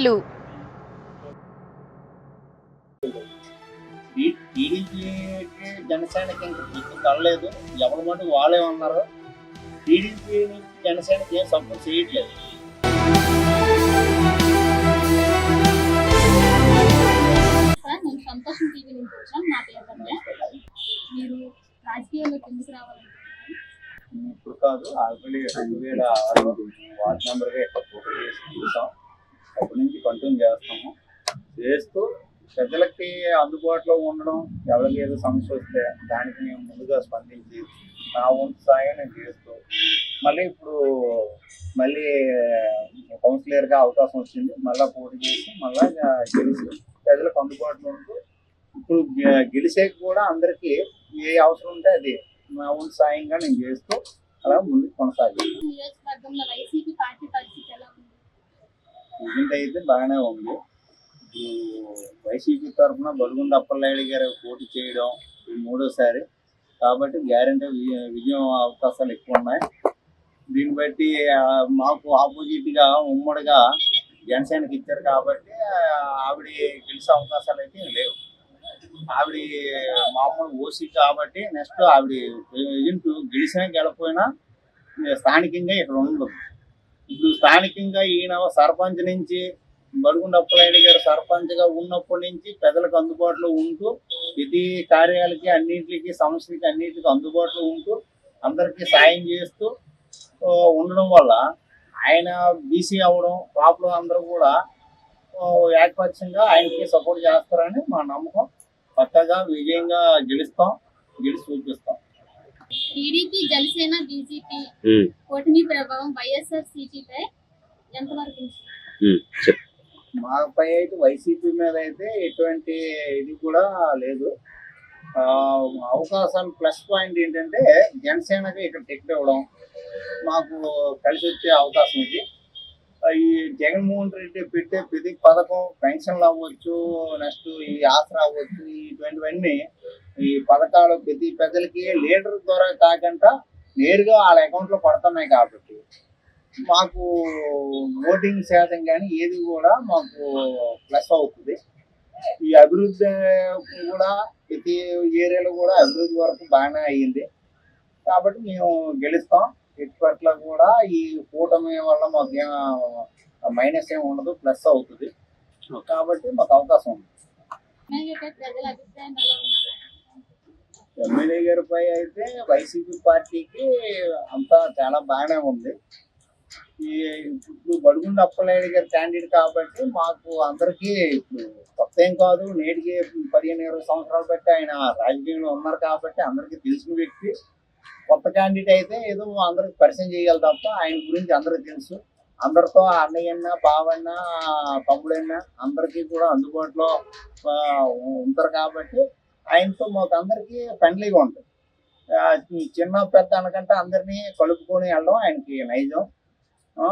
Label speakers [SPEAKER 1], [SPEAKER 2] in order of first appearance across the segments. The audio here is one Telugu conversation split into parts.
[SPEAKER 1] ఇల్లు
[SPEAKER 2] టీ- టీడీపీకి జనసేనకి ఇంకా పొత్తు కలలేదు ఎవరి మటు వాళ్ళే ఉన్నారు. టీడీపీ జనసేనకి ఏం సపోర్ట్ చేయట్లేదు.
[SPEAKER 3] సార్ నేను సంతోషం టీవీ నుంచి వచ్చాను. నా పేరు రమ్య. మీరు రాజకీయాల్లోకి ఎందుకు రావాలనుకుంటున్నారు?
[SPEAKER 2] ఇప్పుడు కాదు ఆల్రెడీ రెండు వేల ఆరు వార్డ్ నెంబర్గా ఇక్కడ పోటీ చేసి చూసాం. అప్పటి కంటిన్యూ చేస్తాము. చేస్తూ ప్రజలకి అందుబాటులో ఉండడం ఎవరికి ఏదో సమస్య వస్తే దానికి మేము ముందుగా స్పందించి నా వంతు సాయం నేను చేస్తూ మళ్ళీ ఇప్పుడు మళ్ళీ కౌన్సిలర్గా అవకాశం వచ్చింది. మళ్ళీ పోటీ చేసి మళ్ళీ గెలిచి ప్రజలకు అందుబాటులో ఉంటూ ఇప్పుడు గె- గెలిచేకి కూడా అందరికీ ఏ అవసరం ఉంటే అది నా వంతు సాయంగా నేను చేస్తూ అలా ముందుకు కొనసాగి
[SPEAKER 3] నియోజకవర్గంలో వైసీపీ పార్టీ పరిస్థితి
[SPEAKER 2] ప్రజెంట్ అయితే బాగానే ఉంది. వైసీపీ తరఫున బలుగుండ అప్పలనాయుడు గారు పోటీ చేయడం మూడోసారి. కాబట్టి గ్యారంటీ విజయం అవకాశాలు ఎక్కువ ఉన్నాయి దీన్ని బట్టి మాకు ఆపోజిట్గా ఉమ్మడిగా జనసేనకి ఇచ్చారు కాబట్టి ఆవిడ గెలిచే అవకాశాలు అయితే లేవు. ఆవిడ మామూలు ఓసీ కాబట్టి నెక్స్ట్ ఆవిడ ఏజెంట్ గెలిచినా గెలపోయినా స్థానికంగా ఇక్కడ ఉండదు. ఇప్పుడు స్థానికంగా ఈయన సర్పంచ్ నుంచి బడుగుండ గారు సర్పంచ్గా ఉన్నప్పటి నుంచి ప్రజలకు అందుబాటులో ఉంటూ ప్రతి కార్యాలకి అన్నింటికి సమస్యలకి అన్నింటికి అందుబాటులో ఉంటూ అందరికీ సాయం చేస్తూ ఉండడం వల్ల ఆయన బీసీ అవ్వడం పాపలు అందరూ కూడా ఏకపక్షంగా ఆయనకి సపోర్ట్ చేస్తారని మా నమ్మకం. కొత్తగా విజయంగా గెలుస్తాం గెలిచి చూపిస్తాం.
[SPEAKER 3] టీడీపీ జనసేన బీజేపీ కూటమి ప్రభావం వైఎస్ఆర్ సిపిపై ఎంతవరకు ఉంది?
[SPEAKER 2] మాపై అయితే వైసీపీ మీద అయితే ఎటువంటి ఇది కూడా లేదు. ఆ, అవకాశాలు ప్లస్ పాయింట్ ఏంటంటే జనసేనకి ఇక్కడ టికెట్ ఇవ్వడం మాకు కలిసి వచ్చే అవకాశం ఇది. ఈ జగన్మోహన్ రెడ్డి పెట్టే ప్రతి పథకం పెన్షన్లు అవ్వచ్చు నెక్స్ట్ ఈ ఆసరా అవ్వచ్చు ఇటువంటివన్నీ ఈ పథకాలు ప్రతి ప్రజలకి లీడర్ ద్వారా కాకుండా నేరుగా వాళ్ళ అకౌంట్లో పడుతున్నాయి కాబట్టి మాకు ఓటింగ్ శాతం కానీ ఏది కూడా మాకు ప్లస్ అవుతుంది. ఈ అభివృద్ధి కూడా ప్రతి ఏరియాలో కూడా అభివృద్ధి వరకు బాగానే అయ్యింది. కాబట్టి మేము గెలుస్తాం. ఇప్పట్లో కూడా ఈ కూటమి వల్ల మాకు ఏం మైనస్ ఏమి ఉండదు ప్లస్ అవుతుంది. కాబట్టి మాకు అవకాశం ఉంది? ఎమ్మెల్యే గారిపై అయితే వైసీపీ పార్టీకి అంతా చాలా బాగానే ఉంది. ఈ ఇప్పుడు బడుగుండ అప్పలనాయుడు గారి క్యాండిడేట్ కాబట్టి మాకు అందరికీ ఇప్పుడు కొత్త ఏం కాదు. నేటికి పదిహేను ఇరవై సంవత్సరాలు బట్టి ఆయన రాజకీయంలో ఉన్నారు కాబట్టి అందరికీ తెలిసిన వ్యక్తి. కొత్త క్యాండిడేట్ అయితే ఏదో అందరికి పరిచయం చేయాలి తప్ప ఆయన గురించి అందరికీ తెలుసు. అందరితో అన్నయ్యన్న బావన్న తమ్ముడన్న అందరికీ కూడా అందుబాటులో ఉంటారు కాబట్టి ఆయనతో మాకు అందరికీ ఫ్రెండ్లీగా ఉంటుంది. చిన్న పెద్ద అనకంటే అందరినీ కలుపుకొని వెళ్ళడం ఆయనకి నైజం. ఆ,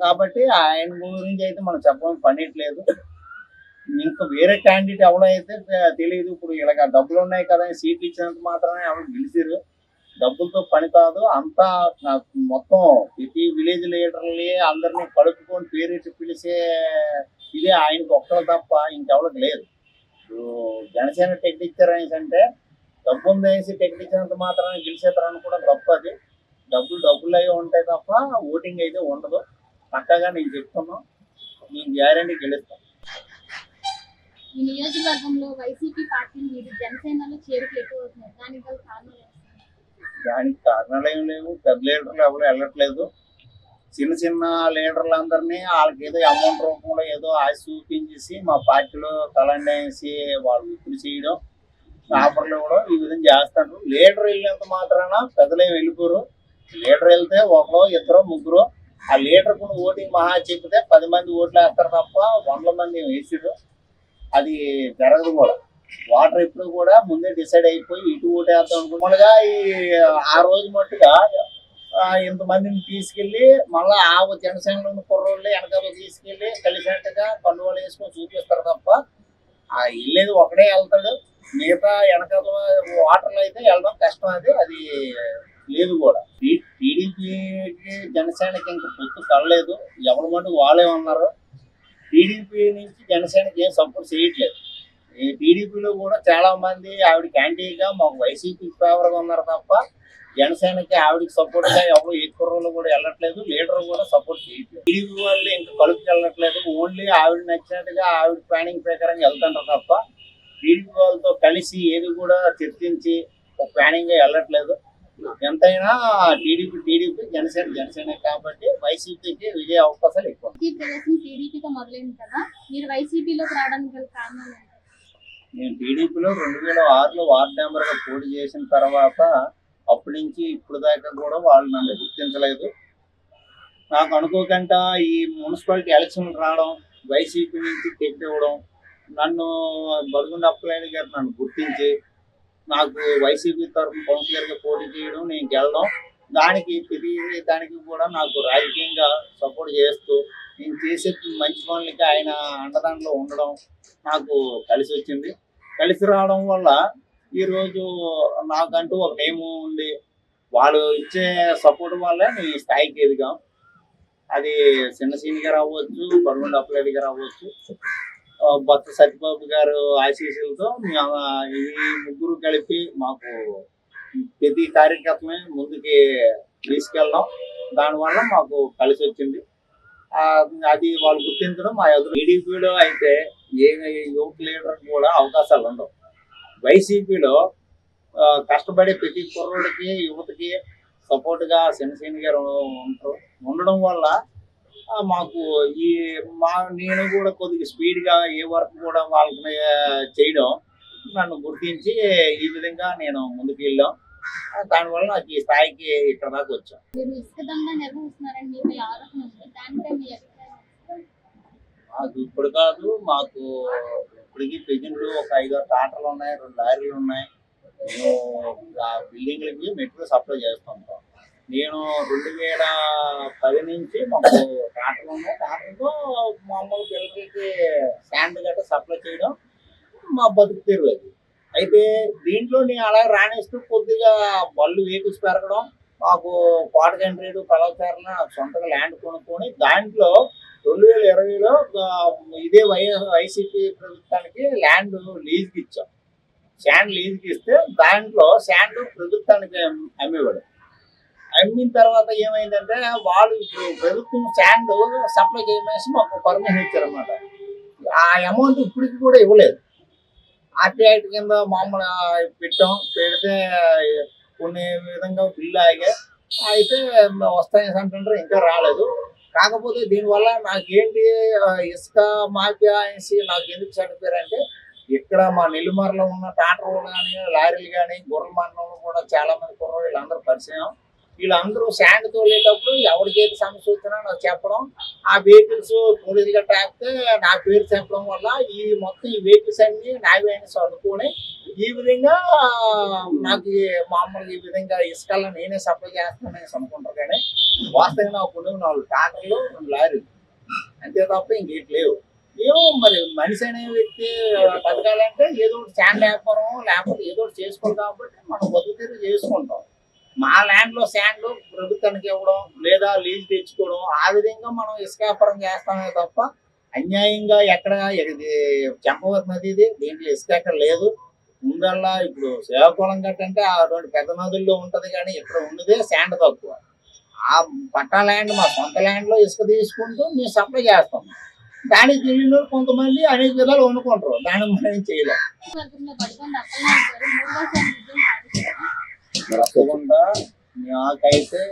[SPEAKER 2] కాబట్టి ఆయన గురించి అయితే మనం చెప్పడం పనిట్లేదు. ఇంకా వేరే క్యాండిడేట్ ఎవరైతే తెలియదు ఇప్పుడు ఇలాగ డబ్బులు ఉన్నాయి కదా సీట్లు ఇచ్చినంత మాత్రమే ఎవరు గెలిచారు డబ్బులతో పని కాదు అంతా నాకు మొత్తం ప్రతి విలేజ్ లీడర్ని అందరినీ కలుపుకొని పేరెట్టి పిలిచే ఇదే ఆయనకు ఒక్కరు తప్ప ఇంకెవరికి లేదు. ఇప్పుడు జనసేన టికెట్ ఇచ్చారు అనేసి అంటే డబ్బు ఉందేసి టికెట్ ఇచ్చినంత మాత్రాన గెలిచేతారని కూడా గొప్ప అది డబ్బులు డబ్బులు అయి ఉంటాయి తప్ప ఓటింగ్ అయితే ఉండదు. పక్కగా నేను చెప్తున్నాను నేను గ్యారంటీ గెలుస్తాను
[SPEAKER 3] ఈ నియోజకవర్గంలో వైసీపీ పార్టీని మీరు జనసేనలో చేరుకులు ఎక్కువ దానికి కారణాలు?
[SPEAKER 2] దానికి కారణాలు ఏం లేవు. పెద్ద లీడర్లు ఎవరు వెళ్ళట్లేదు. చిన్న చిన్న లీడర్లు అందరినీ వాళ్ళకి ఏదో అమౌంట్ రూపంలో ఏదో ఆశ చూపించేసి మా పార్టీలో కలండి అనేసి వాళ్ళు ఇప్పుడు చేయడం ఆఫర్లు ఇవ్వడం ఈ విధంగా చేస్తారు. లీడర్ వెళ్ళినంత మాత్రాన పెద్దలే వెళ్ళిపోరు. లీడర్ వెళ్తే ఒకరో ఇద్దరు ముగ్గురు. ఆ లీడర్ కొన్ని ఓటింగ్ మహా చెప్తే పది మంది ఓట్లు వేస్తారు తప్ప వందల మంది వేసాడు అది జరగదు కూడా. వాటర్ ఎప్పుడు కూడా ముందే డిసైడ్ అయిపోయి ఇటు ఓటేద్దాం అనుకున్నగా ఈ ఆ రోజు మట్టుగా ఇంతమందిని తీసుకెళ్ళి మళ్ళా ఆ జనసేనలో ఉన్న కుర్రోళ్ళు వెనకాల తీసుకెళ్ళి కలిసినట్టుగా కండువాలు వేసుకొని చూపిస్తారు తప్ప ఆ వెళ్ళేది ఒకడే వెళ్తాడు. మిగతా వెనకాల వాటర్లో అయితే వెళ్ళడం కష్టం అది అది లేదు కూడా. టీడీపీకి జనసేనకి ఇంకా పొత్తు కలలేదు. ఎవరి మటుకు వాళ్ళే ఉన్నారు. టీడీపీ నుంచి జనసేనకి ఏం సపోర్ట్ చేయట్లేదు. ఈ టీడీపీలో కూడా చాలా మంది ఆవిడ క్యాంటీగా మాకు వైసీపీ ఫేవర్గా ఉన్నారు తప్ప జనసేనకి ఆవిడకి సపోర్ట్గా ఎవరు ఏ కుర్రలు కూడా వెళ్ళట్లేదు లీడర్ కూడా సపోర్ట్ చేయట్లేదు. టీడీపీ వాళ్ళు ఇంకా కలుపు వెళ్ళట్లేదు ఓన్లీ ఆవిడ నచ్చినట్టుగా ఆవిడ ప్లానింగ్ ప్రకారం వెళ్తుంటారు తప్ప టీడీపీ వాళ్ళతో కలిసి ఏది కూడా చర్చించి ఒక ప్లానింగ్గా వెళ్ళట్లేదు. ఎంతైనా టీడీపీ టీడీపీ జనసేన జనసేన కాబట్టి వైసీపీకి విజయ అవకాశాలు ఎక్కువ.
[SPEAKER 3] ఈ ప్రవేశం టీడీపీతో మొదలైంది కదా మీరు వైసీపీలోకి రావడానికి గల కారణాలు ఏంటి?
[SPEAKER 2] నేను టీడీపీలో రెండు వేల ఆరులో వార్డ్ మెంబర్గా పోటీ చేసిన తర్వాత అప్పటి నుంచి ఇప్పుడు దాకా కూడా వాళ్ళు నన్ను గుర్తించలేదు. నాకు అనుకోకుండా ఈ మున్సిపాలిటీ ఎలక్షన్ రావడం వైసీపీ నుంచి టికెట్ ఇవ్వడం నన్ను బలుగుండ అప్పలేని గారు నన్ను గుర్తించి నాకు వైసీపీ తరఫున కౌన్సిలర్గా పోటీ చేయడం నేను గెలడం దానికి ప్రతి దానికి కూడా నాకు రాజకీయంగా సపోర్ట్ చేస్తూ నేను చేసే మంచి పనులకి ఆయన అండదండలో ఉండడం నాకు కలిసి వచ్చింది. కలిసి రావడం వల్ల ఈరోజు నాకంటూ ఒక నేమ్ ఉంది. వాళ్ళు ఇచ్చే సపోర్ట్ వల్ల నేను ఈ స్థాయికి ఎదిగాం. అది చిన్న సీనిగా రావచ్చు బరువుండ అప్పలరెడ్డి రావచ్చు. అవ్వచ్చు సత్యబాబు గారు ఆశీస్సులతో మేము ఈ ముగ్గురు కలిపి మాకు ప్రతి కార్యక్రమమే ముందుకి తీసుకెళ్ళడం దానివల్ల మాకు కలిసి వచ్చింది. అది వాళ్ళు గుర్తించడం మా ఎదురు. టీడీపీలో అయితే ఏ యువత లీడర్ కూడా అవకాశాలు ఉండవు. వైసీపీలో కష్టపడే ప్రతి కుర్రోడికి యువతకి సపోర్ట్గా శనసేని గారు ఉంటారు. ఉండడం వల్ల మాకు ఈ మా నేను కూడా కొద్దిగా స్పీడ్గా ఏ వర్క్ కూడా వాళ్ళకి చేయడం నన్ను గుర్తించి ఈ విధంగా నేను ముందుకు వెళ్ళాం. దానివల్ల నాకు ఈ స్థాయికి ఇక్కడ దాకా వచ్చాం. మాకు ఇప్పుడు కాదు మాకు ఇప్పటికి ప్రెజెంట్ ఒక ఐదారు టాటర్లు ఉన్నాయి రెండు లారీలు ఉన్నాయి. మేము ఆ బిల్డింగ్లకి మెటీరియల్ సప్లై చేస్తుంటాం నేను రెండు వేల పది నుంచి మాకు టాటర్లు ఉన్నాయి. టాటర్తో మామూలు పిల్లలకి శాండ్ గట్రా సప్లై చేయడం మా బతుకు తెరువు అది. అయితే దీంట్లో నేను అలా రాణిస్తూ కొద్దిగా బళ్ళు వెహికల్స్ పెరగడం మాకు కోటకండ్రీడు కలవచారణ సొంతగా ల్యాండ్ కొనుక్కొని దాంట్లో రెండు వేల ఇరవైలో ఇదే వై వైసీపీ ప్రభుత్వానికి ల్యాండ్ లీజ్కి ఇచ్చాం శాండ్ లీజ్కి ఇస్తే దాంట్లో శాండ్ ప్రభుత్వానికి అమ్మేవాడు. అమ్మిన తర్వాత ఏమైందంటే వాళ్ళు ఇప్పుడు ప్రభుత్వం శాండ్ సప్లై చేయమేసి మాకు పర్మిషన్ ఇచ్చారన్నమాట. ఆ అమౌంట్ ఇప్పటికి కూడా ఇవ్వలేదు. ఆర్టీ కింద మామూలు పెట్టాం పెడితే కొన్ని విధంగా బిల్లు ఆగా అయితే వస్తాయని అంటుంటారు ఇంకా రాలేదు. కాకపోతే దీనివల్ల నాకేంటి ఏంటి ఇసుక మాఫియా అనేసి నాకు ఎందుకు చనిపోయారంటే ఇక్కడ మా నెల్లిమర్లో ఉన్న టాటర్లు కానీ లారీలు కానీ గొర్రెల మండలంలో కూడా చాలా మంది కుర్రోళ్ళు వీళ్ళందరూ పరిచయం. వీళ్ళందరూ శాండ్ తోలేటప్పుడు ఎవరి చేతి సమస్య వచ్చినా నాకు చెప్పడం. ఆ వెహికల్స్ పోలీసు గట్ట ఆపితే నా పేరు చెప్పడం వల్ల ఈ మొత్తం ఈ వెహికల్స్ అన్ని నావే అనేసి అనుకుని ఈ విధంగా నాకు మామూలుగా ఈ విధంగా ఇసుకల్లో నేనే సప్లై చేస్తానని అనుకుంటారు కానీ వాస్తవంగా నాకు ఉన్న నాలుగు ట్రాక్టర్లు రెండు లారీలు. అంతే తప్ప ఇంకేటి లేవు. ఏమో మరి మనిషి అనే వ్యక్తి బతకాలంటే ఏదో ఒకటి శాండ్ వ్యాపారం లేకపోతే ఏదో ఒకటి చేసుకోవాలి కాబట్టి మనం బతుకుతీరు చేసుకుంటాం. మా ల్యాండ్లో శాండ్ ప్రభుత్వానికి ఇవ్వడం లేదా లీజ్ తెచ్చుకోవడం ఆ విధంగా మనం ఇసుక వ్యాపారం చేస్తామే తప్ప అన్యాయంగా ఎక్కడ ఇది చెంపవతి నది ఇది దీంట్లో ఇసుక ఎక్కడ లేదు. ముందల్లా ఇప్పుడు శ్రీకాకుళం గట్ట అంటే ఆ పెద్ద నదుల్లో ఉంటది కానీ ఇక్కడ ఉన్నదే శాండ్ తక్కువ. ఆ పట్టా ల్యాండ్ మా సొంత ల్యాండ్లో ఇసుక తీసుకుంటూ మేము సప్లై చేస్తాం. దానికి తెలియని కొంతమంది అనేక విధాలు వండుకుంటారు. దాని మనం ఏం తప్పకుండా మాకైతే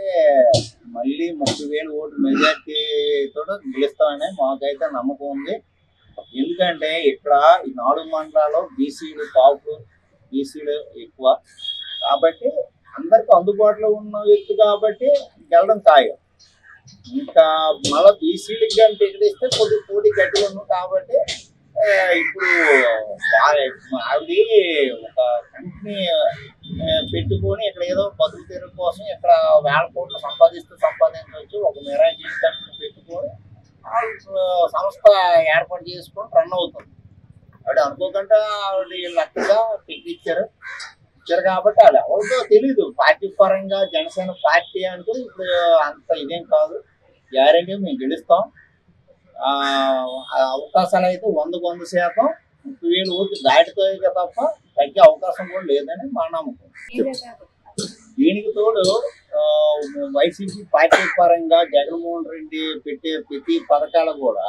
[SPEAKER 2] మళ్ళీ ముప్పై వేలు ఓటు మెజార్టీతో గెలుస్తామని మాకైతే నమ్మకం ఉంది. ఎందుకంటే ఇక్కడ ఈ నాలుగు మండలాల్లో బీసీలు టాప్ బీసీలు ఎక్కువ. కాబట్టి అందరికి అందుబాటులో ఉన్న వ్యక్తి కాబట్టి గెలడం ఖాయం. ఇంకా మళ్ళీ బీసీలకి కానీ టికెట్ ఇస్తే కొద్ది పోటీ గట్టిగా ఉన్నాం కాబట్టి ఇప్పుడు అది ఒక కంపెనీ పెట్టుకొని ఇక్కడ ఏదో బతుకు తెరుగు కోసం ఇక్కడ వేల కోట్లు సంపాదిస్తూ సంపాదించవచ్చు. ఒక మెరా జీవితాన్ని పెట్టుకొని సంస్థ ఏర్పాటు చేసుకొని రన్ అవుతుంది. ఆవిడ అనుకోకుండా ఆవిడ లక్కగా పెట్టించారు ఇచ్చారు. కాబట్టి వాళ్ళు ఎవరితో తెలియదు పార్టీ పరంగా జనసేన పార్టీ అంటే ఇప్పుడు అంత ఇదేం కాదు. గ్యారెంటీ మేము గెలుస్తాం. ఆ అవకాశాలు అయితే వందకు వంద శాతం. ముప్పై వేలు ఓట్లు దాటితో తప్ప తగ్గే అవకాశం కూడా లేదని మా నమ్మకం. దీనికి తోడు ఆ, వైసీపీ పార్టీ పరంగా జగన్మోహన్ రెడ్డి పెట్టే ప్రతి పథకాలు కూడా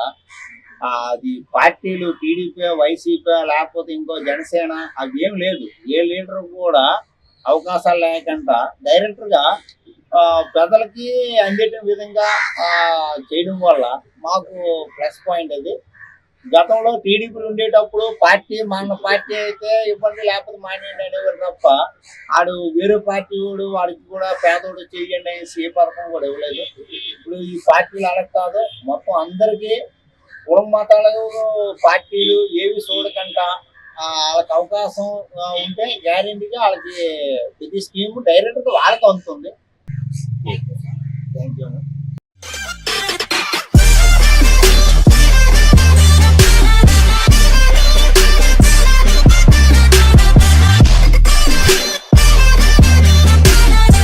[SPEAKER 2] అది పార్టీలు టీడీపీ వైసీపీ లేకపోతే ఇంకో జనసేన అవి ఏం లేదు. ఏ లీడర్ కూడా అవకాశాలు లేకుండా డైరెక్టర్గా ఆ, ప్రజలకి అందేట విధంగా ఆ, చేయడం వల్ల మాకు ప్లస్ పాయింట్ అది. గతంలో టీడీపీ ఉండేటప్పుడు పార్టీ మన పార్టీ అయితే ఇబ్బంది లేకపోతే మానేయండి అనేవారు తప్ప ఆడు వేరే పార్టీ వాడు వాడికి కూడా పేదోడు చేయండి అనేసి ఏ పథకం కూడా ఇవ్వలేదు. ఇప్పుడు ఈ పార్టీలు అలా కాదు మొత్తం అందరికీ కులం మతాలు పార్టీలు ఏవి చూడకుండా వాళ్ళకి అవకాశం ఉంటే గ్యారెంటీగా వాళ్ళకి ప్రతి స్కీమ్ డైరెక్ట్గా వాళ్ళకి అందుతుంది.